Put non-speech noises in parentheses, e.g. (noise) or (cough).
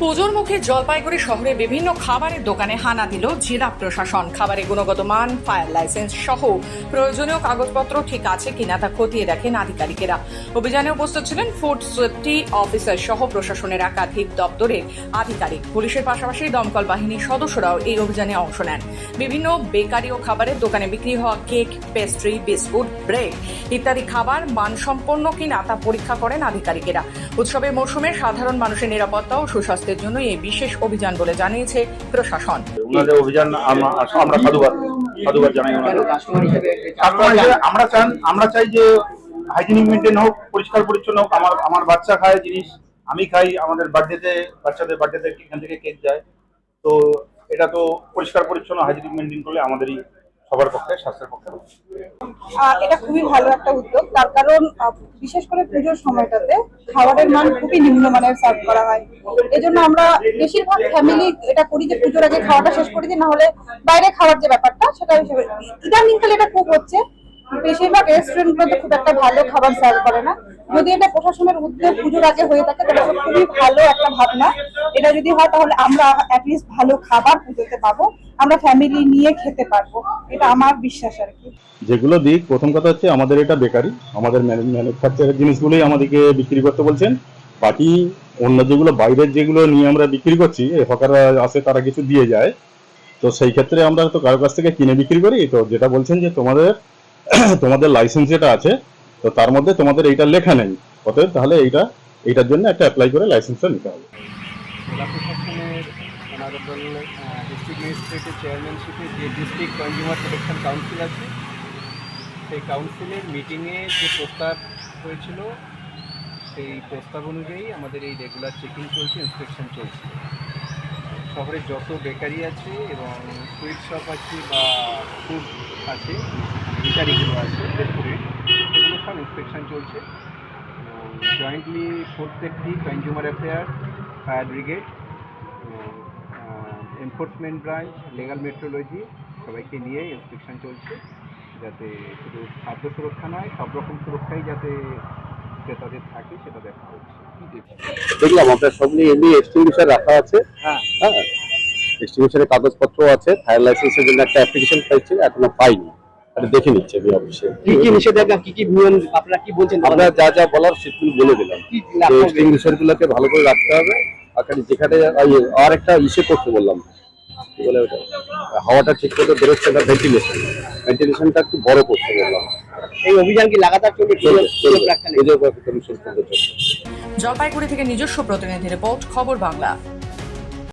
পুজোর মুখে জলপাইগুড়ি শহরে বিভিন্ন খাবারের দোকানে হানা দিল জেলা প্রশাসন। খাবারের গুণগত মান, ফায়ার লাইসেন্স সহ প্রয়োজনীয় কাগজপত্র ঠিক আছে কিনা তা খতিয়ে দেখেন আধিকারিকেরা। অভিযানে উপস্থিত ছিলেন ফুড সেফটি অফিসার সহ প্রশাসনের একাধিক দপ্তরের আধিকারিক। পুলিশের পাশাপাশি দমকল বাহিনীর সদস্যরাও এই অভিযানে অংশ নেন। বিভিন্ন বেকারি ও খাবারের দোকানে বিক্রি হওয়া কেক, পেস্ট্রি, বিস্কুট, ব্রেড ইত্যাদি খাবার মানসম্পন্ন কিনা তা পরীক্ষা করেন আধিকারিকেরা। উৎসবের মরশুমে সাধারণ মানুষের নিরাপত্তা ও সুস্বাস্থ্যের জন্য এই বিশেষ অভিযান বলে জানিয়েছে প্রশাসন। অভিযান আমরা সাধুবাদ সাধুবাদ জানাই আমরা চান, আমরা চাই যে হাইজিনিক মেনটেন হোক, পরিষ্কার পরিচ্ছন্ন হোক, আমার আমার বাচ্চা খায় জিনিস, আমি খাই, আমাদের বার্থডেতে, বাচ্চাদের বার্থডেতে এখান থেকে কেক যায়। তো এটা তো পরিষ্কার পরিচ্ছন্ন হাইজিনিক মেনটেন করলে আমাদেরই সবার পক্ষে, স্বাস্থ্যের পক্ষে। এটা খুবই ভালো একটা উদ্যোগ। তার কারণ বিশেষ করে পুজোর সময়টাতে খাবারের মান খুবই নিম্নমানের সার্ভ করা হয়। এজন্য আমরা বেশিরভাগ ফ্যামিলি এটা করি যে পুজোর আগে খাওয়াটা শেষ করে দিই না হলে বাইরে খাওয়ার যে ব্যাপারটা, সেটা হিসেবে ইদানিংকালে এটা খুব হচ্ছে। বেশিরভাগ রেস্টুরেন্ট গুলোতে খুব একটা ভালো খাবার সার্ভ করে না। যদি এটা প্রশাসনের উদ্যোগ পুজোর আগে হয়ে থাকে, তাহলে খুবই ভালো একটা ভাবনা। এটা যদি হয়, তাহলে আমরা অ্যাটলিস্ট ভালো খাবার পুজোতে পাবো। আমরা ফ্যামিলি নিয়ে খেতে পারব। এটা আমার বিশ্বাস আর কি। যেগুলো দিক প্রথম কথা হচ্ছে আমাদের এটা বেকারি। আমাদের ম্যানুফ্যাকচারের জিনিসগুলোই আমাদেরকে বিক্রি করতে বলছেন। বাকি অন্য যেগুলো বাইরের যেগুলো নিয়ে আমরা বিক্রি করছি হকাররা আসে তারা কিছু দিয়ে যায়। তো সেই ক্ষেত্রে আমরা তো কারও কাছ থেকে কিনে বিক্রি করি। তো যেটা বলছেন যে তোমাদের (clears throat) তোমাদের লাইসেন্স যেটা আছে তো তার মধ্যে তোমাদের এইটা লেখা নেই। অতএব তাহলে এইটা এইটার জন্য একটা অ্যাপ্লাই করে লাইসেন্সটা নিতে হবে। জেলা প্রশাসনের অনারেবল ডিস্ট্রিক্ট ম্যাজিস্ট্রেটের চেয়ারম্যানশিপে যে ডিস্ট্রিক্ট কনজিউমার প্রোটেকশন কাউন্সিল আছে, সেই কাউন্সিলের মিটিংয়ে যে প্রস্তাব হয়েছিল, সেই প্রস্তাব অনুযায়ী আমাদের এই রেগুলার চেকিং চলছে ইন্সপেকশন চলছে। শহরে যত বেকারি আছে এবং সুইট শপ আছে বা ফুড আছে বেকারিগুলো আছে রেস্টুরেন্ট সেগুলো সব ইন্সপেকশন চলছে। Jointly food safety consumer affair fire brigade enforcement branch legal metrology সবাইকে নিয়ে ইন্সপেকশন চলছে যাতে শুধু খাদ্য সুরক্ষা নয় সব রকম সুরক্ষাই যাতে ক্রেতাদের থাকে সেটা দেখা হচ্ছে। দেখলাম আপনার সব নিয়ে এমনি এক্সটিংগুইশার রাখা আছে। হ্যাঁ। হ্যাঁ। এক্সটিংগুইশারের কাগজপত্র আছে ফায়ার লাইসেন্সের জন্য একটা অ্যাপ্লিকেশন পাইছে এখনও পাইনি। দেখে নিচ্ছে আমি অফিসে কি কি নিষেধাজ্ঞা কি কি নিয়ম আপনারা কি বলছেন? আমরা যা যা বলার সেগুলো বলে দিলাম। ভালো করে রাখতে হবে আর খালি যেখানে আর- আর একটা ইসে করতে বললাম। কি বলে ওটা? হাওয়াটা ঠিক মতো বেরোচ্ছে না ভেন্টিলেশন ভেন্টিলেশনটা একটু বড় করতে বললাম এই অভিযান কি লাগাতার চলবে? জলপাইগুড়ি থেকে নিজস্ব প্রতিনিধি রিপোর্ট খবর বাংলা।